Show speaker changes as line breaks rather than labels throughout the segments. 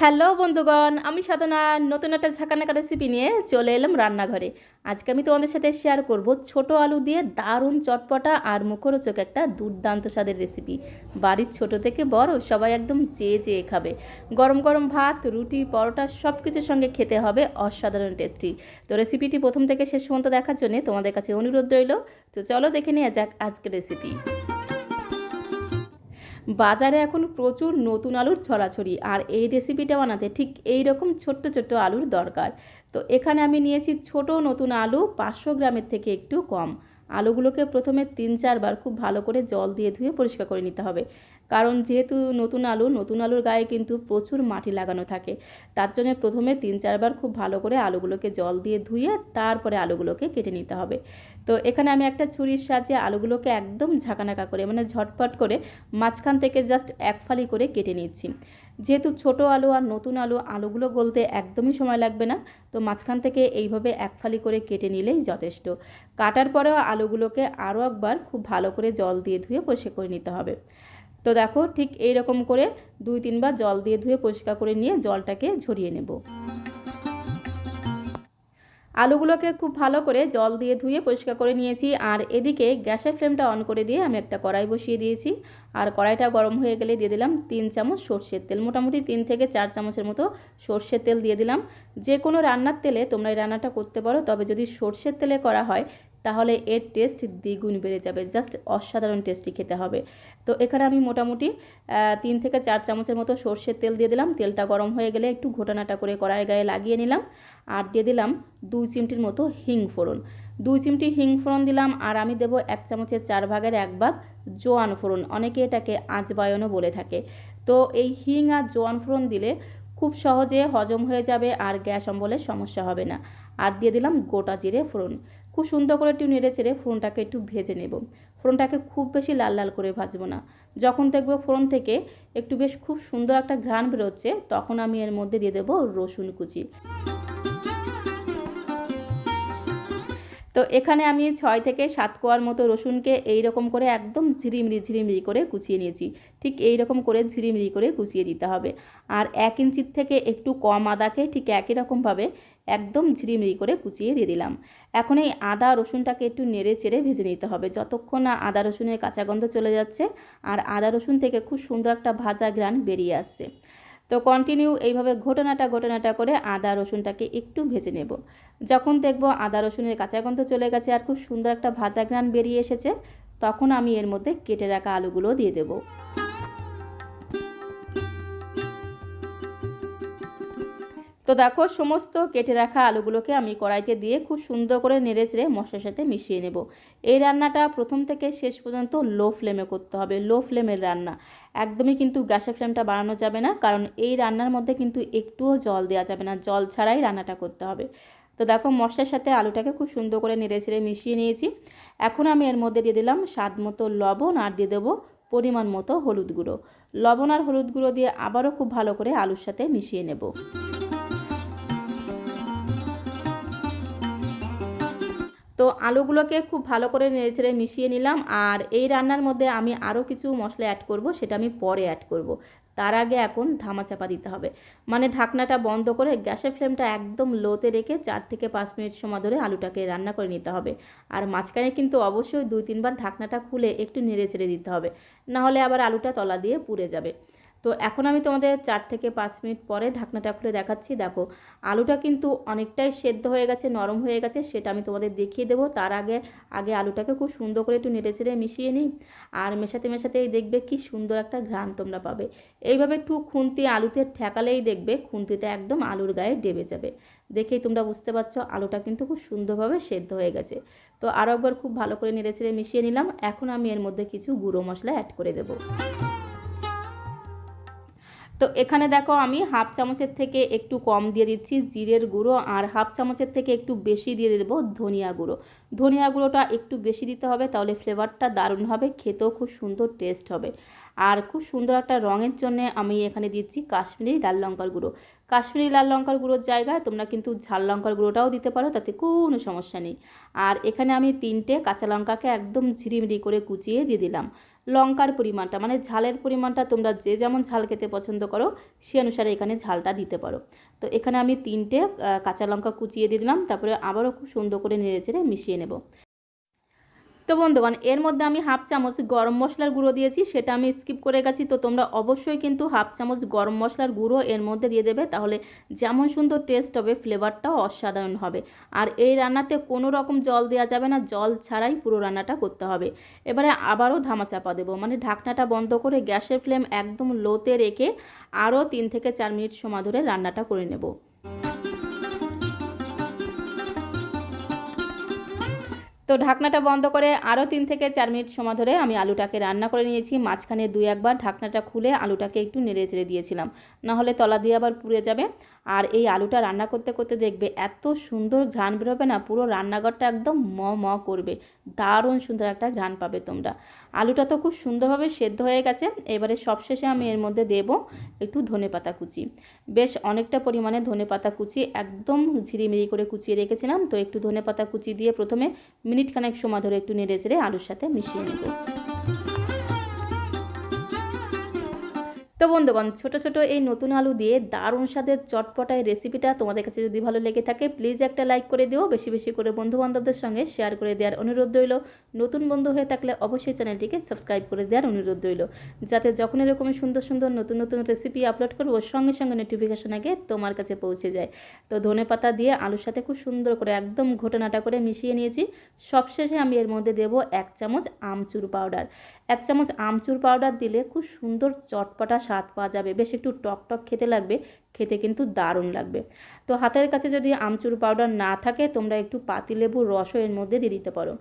Hello বন্ধুগণ, আমি সাধনা। নতুন একটা ঝাঁকানাকা রেসিপি নিয়ে চলে এলাম রান্নাঘরে। আজকে আমি তোমাদের সাথে শেয়ার করব ছোট আলু দিয়ে দারুণ চটপটা আর মুখরোচক একটা দুর্দান্ত স্বাদের রেসিপি বাড়ির ছোট থেকে বড় সবাই একদম চেয়ে চেয়ে খাবে। গরম গরম ভাত, রুটি, পরোটা সব কিছুর সঙ্গে খেতে হবে অসাধারণ টেস্টি তো রেসিপিটি প্রথম থেকে শেষ পর্যন্ত দেখার জন্য তোমাদের কাছে অনুরোধ রইল। তো চলো দেখে নেওয়া যাক আজকের রেসিপি বাজারে এখন প্রচুর নতুন আলুর ছড়াছড়ি আর এই রেসিপিটা বানাতে ঠিক এই রকম ছোট্ট ছোট্ট আলুর দরকার। তো এখানে আমি নিয়েছি ছোট নতুন আলু পাঁচশো গ্রামের থেকে একটু কম। আলুগুলোকে প্রথমে তিন চারবার খুব ভালো করে জল দিয়ে ধুয়ে পরিষ্কার করে নিতে হবে। কারণ যেহেতু নতুন আলু, নতুন আলুর গায়ে কিন্তু প্রচুর মাটি লাগানো থাকে। তার জন্য প্রথমে তিন চারবার খুব ভালো করে আলুগুলোকে জল দিয়ে ধুয়ে তারপরে আলুগুলোকে কেটে নিতে হবে। তো এখানে আমি একটা ছুরির সাহায্যে আলুগুলোকে একদম ঝাঁকানাকা করে মানে ঝটপট করে মাঝখান থেকে জাস্ট এক ফালি করে কেটে নিচ্ছি। যেহেতু ছোট আলু আর নতুন আলু, আলুগুলো গলতে একদমই সময় লাগবে না, তো মাঝখান থেকে এইভাবে এক ফালি করে কেটে নিলেই যথেষ্ট। কাটার পরেও আলুগুলোকে আরও একবার খুব ভালো করে জল দিয়ে ধুয়ে পরিষ্কার করে নিতে হবে। তো দেখো ঠিক এই রকম করে দুই তিনবার জল দিয়ে ধুয়ে পরিষ্কার করে নিয়ে জলটাকে ঝরিয়ে নেব। আলুগুলোকে খুব ভালো করে জল দিয়ে ধুয়ে পরিষ্কার করে নিয়েছি আর এদিকে গ্যাসের ফ্লেমটা অন করে দিয়ে আমি একটা কড়াই বসিয়ে দিয়েছি। আর কড়াইটা গরম হয়ে গেলে দিয়ে দিলাম তিন চামচ সর্ষের তেল, মোটামুটি তিন থেকে চার চামচের মতো সর্ষের তেল দিয়ে দিলাম। যে কোনো রান্নার তেলে তোমরা এই রান্নাটা করতে পারো, তবে যদি সর্ষের তেলে করা হয় তাহলে এর টেস্ট দ্বিগুণ বেড়ে যাবে। জাস্ট অসাধারণ টেস্টি খেতে হবে। তো এখানে আমি মোটামুটি তিন থেকে চার চামচের মতো সর্ষের তেল দিয়ে দিলাম। তেলটা গরম হয়ে গেলে একটু ঘোটানাটা করে কড়াই গায়ে লাগিয়ে নিলাম। আর দিয়ে দিলাম দুই চিমটির মতো হিং ফোড়ন। দুই চিমটি হিং ফোড়ন দিলাম আর আমি দেবো এক চামচের চার ভাগের এক ভাগ জোয়ান ফোড়ন। অনেকে এটাকে আজবায়নও বলে থাকে। তো এই হিং আর জোয়ান ফোড়ন দিলে খুব সহজে হজম হয়ে যাবে আর গ্যাস অম্বলের সমস্যা হবে না। আর দিয়ে দিলাম গোটা জিরে ফোড়ন। খুব সুন্দর করে একটু নেড়ে চেড়ে ফোড়নটাকে একটু ভেজে নেব। ফোড়নটাকে খুব বেশি লাল লাল করে ভাজবো না। যখন দেখব ফোড়ন থেকে একটু বেশ খুব সুন্দর একটা ঘ্রাণ বেরোচ্ছে, তখন আমি এর মধ্যে দিয়ে দেবো রসুন কুচি। তো এখানে আমি ছয় থেকে সাত কোয়ার মতো রসুনকে এই রকম করে একদম ঝিরিমিরি ঝিরিমিরি করে কুচিয়ে নিয়েছি। ঠিক এই রকম করে ঝিরিমিরি করে কুচিয়ে দিতে হবে। আর এক ইঞ্চির থেকে একটু কম আদাকে ঠিক একই রকমভাবে একদম ঝিরিমিরি করে কুচিয়ে দিয়ে দিলাম। এখন এই আদা, রসুনটাকে একটু নেড়ে চেড়ে ভেজে নিতে হবে। যতক্ষণ না আদা, রসুনের কাঁচা গন্ধ চলে যাচ্ছে আর আদা, রসুন থেকে খুব সুন্দর একটা ভাজা গ্রান বেরিয়ে আসছে। তো কন্টিনিউ এইভাবে ঘটনাটা ঘটনাটা করে আদা, রসুনটাকে একটু ভেজে নেব। যখন দেখব আদা, রসুনের কাঁচা গন্ধ চলে গেছে আর খুব সুন্দর একটা ভাজা গ্রান বেরিয়ে এসেছে তখন আমি এর মধ্যে কেটে রাখা আলুগুলো দিয়ে দেবো। তো দেখো, সমস্ত কেটে রাখা আলুগুলোকে আমি কড়াইতে দিয়ে খুব সুন্দর করে নেড়ে চেড়ে মশলার সাথে মিশিয়ে নেব। এই রান্নাটা প্রথম থেকে শেষ পর্যন্ত লো ফ্লেমে করতে হবে, লো ফ্লেমের রান্না। একদমই কিন্তু গ্যাসের ফ্লেমটা বাড়ানো যাবে না, কারণ এই রান্নার মধ্যে কিন্তু একটুও জল দেওয়া যাবে না, জল ছাড়াই রান্নাটা করতে হবে। তো দেখো মশলার সাথে আলুটাকে খুব সুন্দর করে নেড়ে ছেড়ে মিশিয়ে নিয়েছি। এখন আমি এর মধ্যে দিয়ে দিলাম স্বাদ মতো লবণ আর দিয়ে দেবো পরিমাণ মতো হলুদ গুঁড়ো। লবণ আর হলুদ গুঁড়ো দিয়ে আবারও খুব ভালো করে আলুর সাথে মিশিয়ে নেব। তো আলুগুলোকে খুব ভালো করে নেড়েচেড়ে মিশিয়ে নিলাম আর এই রান্নার মধ্যে আমি আরও কিছু মশলা অ্যাড করব, সেটা আমি পরে অ্যাড করব। তার আগে এখন ধামা চাপা দিতে হবে। মানে ঢাকনাটা বন্ধ করে গ্যাসের ফ্লেমটা একদম লোতে রেখে চার থেকে পাঁচ মিনিট সময় ধরে আলুটাকে রান্না করে নিতে হবে। আর মাঝখানে কিন্তু অবশ্যই দুই তিনবার ঢাকনাটা খুলে একটু নেড়ে চেড়ে দিতে হবে। নাহলে আবার আলুটা তলা দিয়ে পুড়ে যাবে। তো এখন আমি তোমাদের চার থেকে পাঁচ মিনিট পরে ঢাকনাটা খুলে দেখাচ্ছি। দেখো, আলুটা কিন্তু অনেকটাই সেদ্ধ হয়ে গেছে, নরম হয়ে গেছে, সেটা আমি তোমাদের দেখিয়ে দেবো। তার আগে আগে আলুটাকে খুব সুন্দর করে একটু নেড়ে চেড়ে মিশিয়ে নিই আর মেশাতে মেশাতেই দেখবে কি সুন্দর একটা ঘ্রাণ তোমরা পাবে। এইভাবে একটু খুন্তি আলুতে ঠেকালেই দেখবে খুন্তিতে একদম আলুর গায়ে ডেবে যাবে। দেখেই তোমরা বুঝতে পারছ, আলুটা কিন্তু খুব সুন্দরভাবে সেদ্ধ হয়ে গেছে। তো আরও একবার খুব ভালো করে নেড়ে চেড়ে মিশিয়ে নিলাম। এখন আমি এর মধ্যে কিছু গুঁড়ো মশলা অ্যাড করে দেবো। তো এখানে দেখো আমি হাফ চামচের থেকে একটু কম দিয়ে দিচ্ছি জিরের গুঁড়ো আর হাফ চামচের থেকে একটু বেশি দিয়ে দেবো ধনিয়া গুঁড়ো। ধনিয়া গুঁড়োটা একটু বেশি দিতে হবে তাহলে ফ্লেভারটা দারুণ হবে, খেতেও খুব সুন্দর টেস্ট হবে। আর খুব সুন্দর একটা রঙের জন্য আমি এখানে দিচ্ছি কাশ্মীরি লাল লঙ্কার গুঁড়ো। কাশ্মীরি লাল লঙ্কার গুঁড়োর জায়গায় তোমরা কিন্তু ঝাল লঙ্কার গুঁড়োটাও দিতে পারো, তাতে কোনো সমস্যা নেই। আর এখানে আমি তিনটে কাঁচা লঙ্কাকে একদম ঝিরিমিরি করে কুচিয়ে দিয়ে দিলাম। লঙ্কার পরিমাণটা মানে ঝালের পরিমাণটা তোমরা যে যেমন ঝাল খেতে পছন্দ করো, সে অনুসারে এখানে ঝালটা দিতে পারো। তো এখানে আমি তিনটে কাঁচা লঙ্কা কুচিয়ে দিয়ে দিলাম, তারপরে আবারও খুব সুন্দর করে নেড়ে চেড়ে মিশিয়ে নেব। তো বন্ধুগণ, এর মধ্যে আমি হাফ চামচ গরম মশলার গুঁড়ো দিয়েছি, সেটা আমি স্কিপ করে গেছি। তো তোমরা অবশ্যই কিন্তু হাফ চামচ গরম মশলার গুঁড়ো এর মধ্যে দিয়ে দেবে, তাহলে যেমন সুন্দর টেস্ট হবে ফ্লেভারটাও অসাধারণ হবে। আর এই রান্নাতে কোনো রকম জল দেওয়া যাবে না, জল ছাড়াই পুরো রান্নাটা করতে হবে। এবারে আবারও ধামা চাপা দেবো মানে ঢাকনাটা বন্ধ করে গ্যাসের ফ্লেম একদম লোতে রেখে আরও তিন থেকে চার মিনিট সময় ধরে রান্নাটা করে নেব। তো ঢাকনাটা বন্ধ করে আরও তিন থেকে চার মিনিট সময় ধরে আমি আলুটাকে রান্না করে নিয়েছি। মাঝখানে দুই একবার ঢাকনাটা খুলে আলুটাকে একটু নেড়ে চেড়ে দিয়েছিলাম। নাহলে তলা দিয়ে আবার পুড়ে যাবে। আর এই আলুটা রান্না করতে করতে দেখবে এত সুন্দর ঘ্রাণ বেরোবে না, পুরো রান্নাঘরটা একদম ম ম করবে। দারুণ সুন্দর একটা ঘ্রাণ পাবে তোমরা। আলুটা তো খুব সুন্দরভাবে সেদ্ধ হয়ে গেছে, এবারে সবশেষে আমি এর মধ্যে দেব একটু ধনে পাতা কুচি। বেশ অনেকটা পরিমাণে ধনে পাতা কুচি, একদম ঝিরিমিরি করে কুচিয়ে রেখেছিলাম, তো একটু ধনে পাতা কুচি দিয়ে প্রথমে মিনিট খানেক সময় ধরে একটু নেড়ে চেড়ে আলুর সাথে মিশিয়ে নেব। তো বন্ধুগণ, ছোট ছোট এই নতুন আলু দিয়ে দারুণ স্বাদের চটপটা এই রেসিপিটা তোমাদের কাছে যদি ভালো লেগে থাকে প্লিজ একটা লাইক করে দিও। বেশি বেশি করে বন্ধু বান্ধবদের সঙ্গে শেয়ার করে দেওয়ার অনুরোধ রইল। নতুন বন্ধু হয়ে থাকলে অবশ্যই চ্যানেলটিকে সাবস্ক্রাইব করে দেওয়ার অনুরোধ রইল। যাতে যখন এরকম সুন্দর সুন্দর নতুন নতুন রেসিপি আপলোড করব, সঙ্গে সঙ্গে নোটিফিকেশন আগে তোমার কাছে পৌঁছে যায়। তো ধনে পাতা দিয়ে আলুর সাথে খুব সুন্দর করে একদম ঘটনাটা করে মিশিয়ে নিয়েছি। সবশেষে আমি এর মধ্যে দেব এক চামচ আমচুর পাউডার এক চামচ আমচুর পাউডার দিলে খুব সুন্দর চটপটা স্বাদ পাওয়া যাবে। বেশ একটু টক টক খেতে লাগবে, খেতে কিন্তু দারুণ লাগবে। তো হাতের কাছে যদি আমচুর পাউডার না থাকে, তোমরা একটু পাতিলেবুর রসও এর মধ্যে দিয়ে দিতে পারো।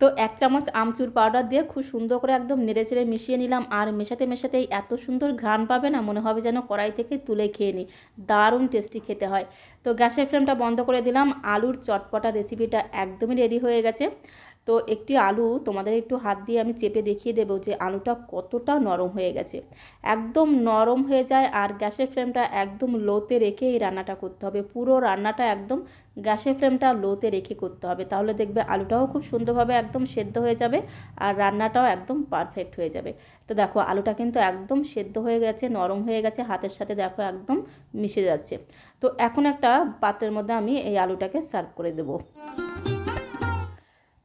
তো এক চামচ আমচুর পাউডার দিয়ে খুব সুন্দর করে একদম নেড়ে চেড়ে মিশিয়ে নিলাম। আর মেশাতে মেশাতেই এত সুন্দর ঘ্রাণ পাবে না, মনে হবে যেন কড়াই থেকে তুলে খেয়ে নিই দারুণ টেস্টি খেতে হয়। তো গ্যাসের ফ্লেমটা বন্ধ করে দিলাম। আলুর চটপটা রেসিপিটা একদমই রেডি হয়ে গেছে। তো একটি আলু তোমাদের একটু হাত দিয়ে আমি চেপে দেখিয়ে দেবো যে আলুটা কতটা নরম হয়ে গেছে। একদম নরম হয়ে যায় আর গ্যাসের ফ্লেমটা একদম লোতে রেখে এই রান্নাটা করতে হবে। পুরো রান্নাটা একদম গ্যাসের ফ্লেমটা লোতে রেখে করতে হবে। তাহলে দেখবে আলুটাও খুব সুন্দরভাবে একদম সেদ্ধ হয়ে যাবে আর রান্নাটাও একদম পারফেক্ট হয়ে যাবে। তো দেখো আলুটা কিন্তু একদম সেদ্ধ হয়ে গেছে, নরম হয়ে গেছে, হাতের সাথে দেখো একদম মিশে যাচ্ছে। তো এখন একটা পাত্রের মধ্যে আমি এই আলুটাকে সার্ভ করে দেবো।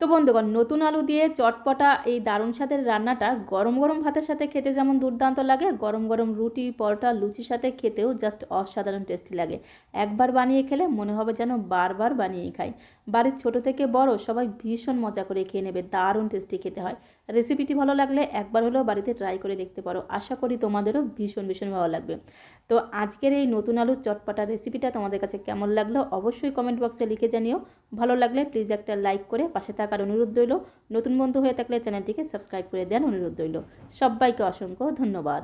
তো বন্ধুগণ, নতুন আলু দিয়ে চটপটা, এই দারুণ স্বাদের রান্নাটা গরম গরম ভাতের সাথে খেতে যেমন দুর্দান্ত লাগে, গরম গরম রুটি, পরোটা, লুচির সাথে খেতেও জাস্ট অসাধারণ টেস্টি লাগে। একবার বানিয়ে খেলে মনে হবে যেন বারবার বানিয়ে খাই। বাড়ির ছোট থেকে বড় সবাই ভীষণ মজা করে খেয়ে নেবে, দারুণ টেস্টি খেতে হয়। রেসিপিটি ভালো লাগলে একবার হলেও বাড়িতে ট্রাই করে দেখতে পারো। আশা করি তোমাদেরও ভীষণ ভীষণ ভালো লাগবে। তো আজকের এই নতুন আলুর চটপাটা রেসিপিটা তোমাদের কাছে কেমন লাগল অবশ্যই কমেন্ট বক্সে লিখে জানিও। ভালো লাগলে প্লিজ একটা লাইক করে পাশে থাকার অনুরোধ রইল। নতুন বন্ধু হয়ে থাকলে চ্যানেলটিকে সাবস্ক্রাইব করে দেন অনুরোধ রইল। সবাইকে অসংখ্য ধন্যবাদ।